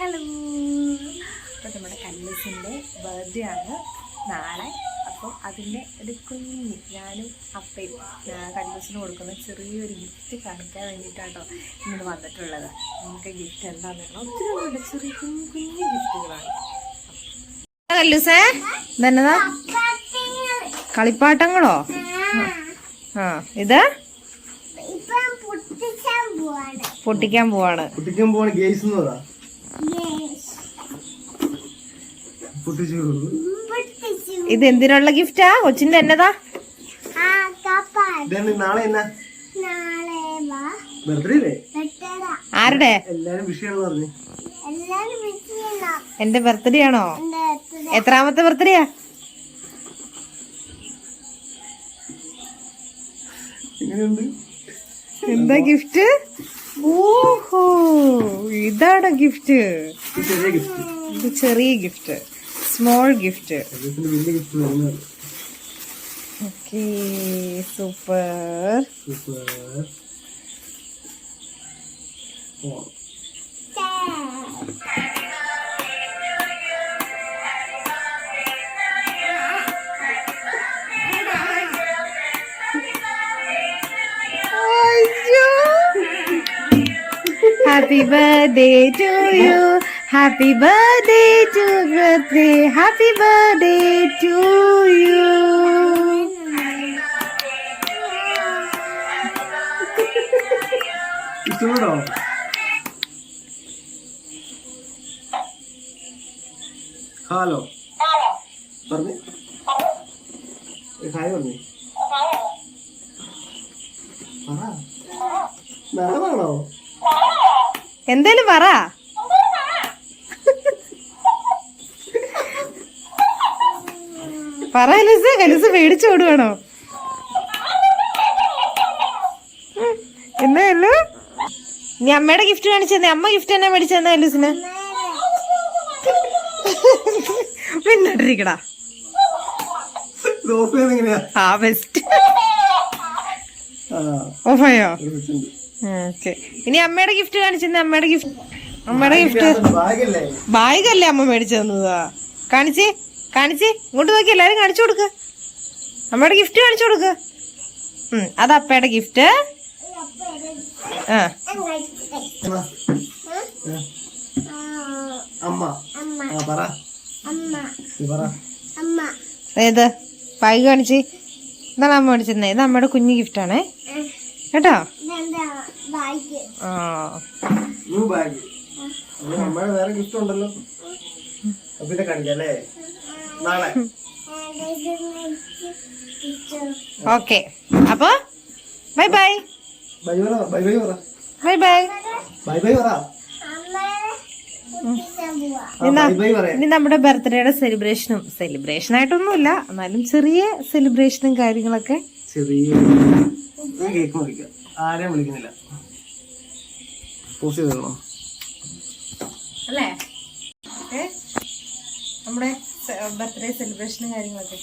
Hello അപ്പോൾ നമ്മുടെ കല്ലൂസിന്റെ birthday ആണ് നാളെ. അപ്പോൾ അതിന്റെ ഒരു കുഞ്ഞ് ഞാനും അപ്പയും കല്ലൂസിന് കൊടുക്കുന്ന ചെറിയൊരു ഗിഫ്റ്റ് കാണിക്കാൻ വേണ്ടിയിട്ടാട്ടോ ഇങ്ങനെ വന്നിട്ടുള്ളത്. നമുക്ക് ഗിഫ്റ്റ് എന്താണെന്ന് ഒത്തിരി ഒന്നുമില്ല ചെറിയ കുഞ്ഞു കുഞ്ഞു ഗിഫ്റ്റുകളാണ് കല്ലൂസേ ഇതെന്നതാ? കളിപ്പാട്ടങ്ങളോ? ആ ഇത്? ഇപ്പം പൊട്ടിച്ചാൻ പോവാണ്. പൊട്ടിക്കാൻ പോവാണ്. പൊട്ടിക്കാൻ പോവാണ് ഗെയ്സ് എന്ന് ഇത് എന്തിനുള്ള ഗിഫ്റ്റാ? കൊച്ചിന്റെ എന്നതാ? ആ കപ്പാൻ ഇതാണ് നാളെ എന്നാ? നാളെ വാ. ബർത്ത്ഡേ അല്ലേ ആരുടെ? എന്റെ ബർത്ത്ഡേ ആണോ? എത്രാമത്തെ ബർത്ത്ഡേയാ എന്താ ഗിഫ്റ്റ്? ഓഹോ ഇതാണ് ഗിഫ്റ്റ്. ഇത് ഗിഫ്റ്റ്. ഇത് ചെറിയ gift. Small gift okay super happy birthday to you happy birthday to birthday happy birthday to you ഇഷ്ടപ്പെടോ hello പറഞ്ഞു. ഹായ് പറഞ്ഞു. പറ. നാളാണോ എന്തേലും പറ. പറ കലുസ് കലുസ് പേടിച്ചു ഓടുവാണോ? അല്ലു നീ അമ്മയുടെ ഗിഫ്റ്റ് കാണിച്ചെന്നേ അമ്മ ഗിഫ്റ്റ് തന്നെ മേടിച്ചെന്നാ കലുസിന് പിന്നിട്ടിരിക്കടാ. ആ ബെസ്റ്റ് ഓഫയോ ഓക്കെ ഇനി അമ്മയുടെ ഗിഫ്റ്റ് കാണിച്ചെന്നേ അമ്മയുടെ ഗിഫ്റ്റ് അമ്മയുടെ ഗിഫ്റ്റ് ബാഗല്ലേ അമ്മ മേടിച്ചു തന്നതാ. കാണിച്ചേ. കാണിച്ചേ ഇങ്ങോട്ട് നോക്കി എല്ലാവരും കാണിച്ചു കൊടുക്ക്. അമ്മയുടെ ഗിഫ്റ്റ് കാണിച്ചു കൊടുക്ക്. അത് അപ്പയുടെ ഗിഫ്റ്റ് ആ. ഏത്? ബാഗ് കാണിച്ച്. ഇതാണ് അമ്മ മേടിച്ചിരുന്നത് ഇത് അമ്മയുടെ കുഞ്ഞു ഗിഫ്റ്റാണേ കേട്ടോ? ആ. ന്യൂ ബാഗ് അപ്പൊ നമ്മുടെ വേറെ ഗിഫ്റ്റ് ഉണ്ടല്ലോ. പിന്നെ കാണിക്കാം അല്ലേ? നാളെ. ഓക്കെ. അപ്പൊ bye bye. Bye bye bye bye bye. പറ. ഇനി നമ്മുടെ ബർത്ത്ഡേയുടെ സെലിബ്രേഷനും സെലിബ്രേഷൻ ആയിട്ടൊന്നുമില്ല എന്നാലും ചെറിയ സെലിബ്രേഷനും കാര്യങ്ങളൊക്കെ. ചെറിയ കേക്ക് മുറിക്കാം. ആരെയും വിളിക്കുന്നില്ല. അല്ലേ? നമ്മുടെ ബർത്ത്ഡേ സെലിബ്രേഷനും കാര്യങ്ങളൊക്കെ.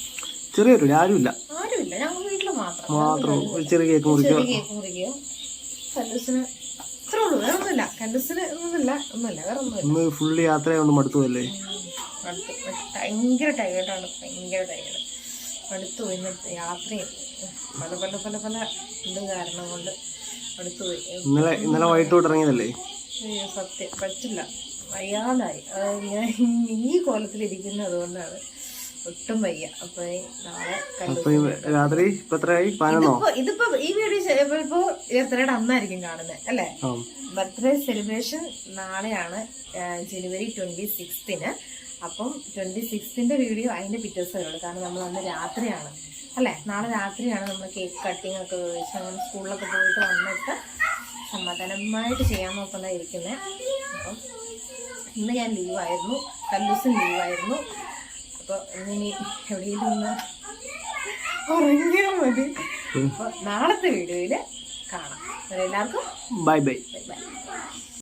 ചെറിയൊരു ആരുമില്ല. ആരുമില്ല. ഞങ്ങൾ വീട്ടിൽ മാത്രം. മാത്രം ഒരു ചെറിയ കേക്ക് മുറിക്കുക ചെറിയ കേക്ക് മുറിക്കുകയോ കല്ലൂസിന് ഇത്രേ ഉള്ളൂ. വേറെ ഒന്നുമില്ല. കല്ലൂസിന് ഒന്നുമില്ല. ഒന്നുമില്ല. വേറെ ഒന്നുമില്ല. ഫുള്ള് യാത്രയായോണ്ട് മടുത്തു അല്ലേ അടുത്ത് ഭയങ്കര ടയേർഡാണ് ഭയങ്കര ടയേർഡ് ഇന്നത്തെ യാത്രയും പല പല പല പല ഇത് കാരണം കൊണ്ട് അടുത്ത് പോയി. ഇന്നലെ ഇന്നലെ വൈകിട്ട് ഇറങ്ങിയതല്ലേ? സത്യം. പറ്റില്ല. വയ്യാതായി. ഞാൻ ഈ കോലത്തിലിരിക്കുന്നത് കൊണ്ടാണ് ഒട്ടും വയ്യ. അപ്പൊ നാളെ രാത്രി ഇതിപ്പോ ഈ വീഡിയോ ഇപ്പൊ ബർത്ത്ഡേയുടെ അന്നായിരിക്കും കാണുന്നത് അല്ലെ? ബർത്ത്ഡേ സെലിബ്രേഷൻ നാളെയാണ് ജനുവരി ട്വന്റി സിക്സ്തിന്. അപ്പം ട്വന്റി സിക്സ്തിന്റെ വീഡിയോ അതിന്റെ പിറ്റേഴ്സ് വരുള്ളൂ കാരണം നമ്മൾ അന്ന് രാത്രിയാണ് അല്ലെ? നാളെ രാത്രിയാണ് നമ്മൾ കേക്ക് കട്ടിങ് ഒക്കെ അങ്ങനെ സ്കൂളിലൊക്കെ പോയിട്ട് വന്നിട്ട് സമാധാനമായിട്ട് ചെയ്യാൻ നോക്കുന്ന ഇരിക്കുന്നത് അപ്പം ഇന്ന് ഞാൻ ലീവായിരുന്നു. കല്ലൂസും ലീവായിരുന്നു. അപ്പോൾ ഇനി എവിടെയെങ്കിലും ഒന്ന് ഉറങ്ങിയാൽ മതി. അപ്പോൾ നാളത്തെ വീഡിയോയിൽ കാണാം. എല്ലാവർക്കും ബൈ ബൈ. Bye by.